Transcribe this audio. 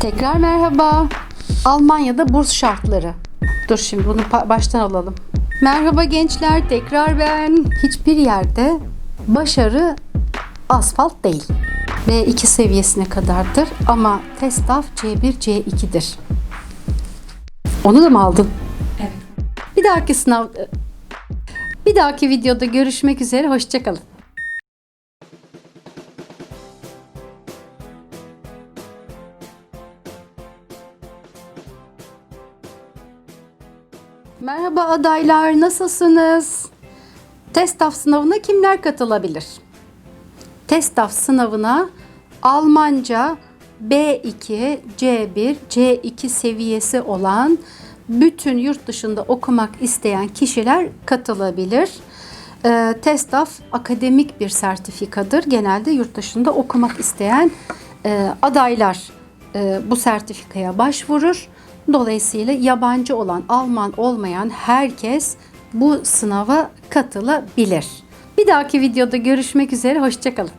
Tekrar merhaba. Almanya'da burs şartları. Dur şimdi bunu baştan alalım. Merhaba gençler, tekrar ben. Hiçbir yerde başarı asfalt değil. B2 seviyesine kadardır ama TESTAF C1, C2'dir. Onu da mı aldın? Evet. Bir dahaki sınav bir dahaki videoda görüşmek üzere. Hoşçakalın. Merhaba adaylar, nasılsınız? TESTAF sınavına kimler katılabilir? TESTAF sınavına Almanca B2, C1, C2 seviyesi olan bütün yurt dışında okumak isteyen kişiler katılabilir. Ee, TESTAF akademik bir sertifikadır. Genelde yurt dışında okumak isteyen e, adaylar e, bu sertifikaya başvurur. Dolayısıyla yabancı olan, Alman olmayan herkes bu sınava katılabilir. Bir dahaki videoda görüşmek üzere, hoşçakalın.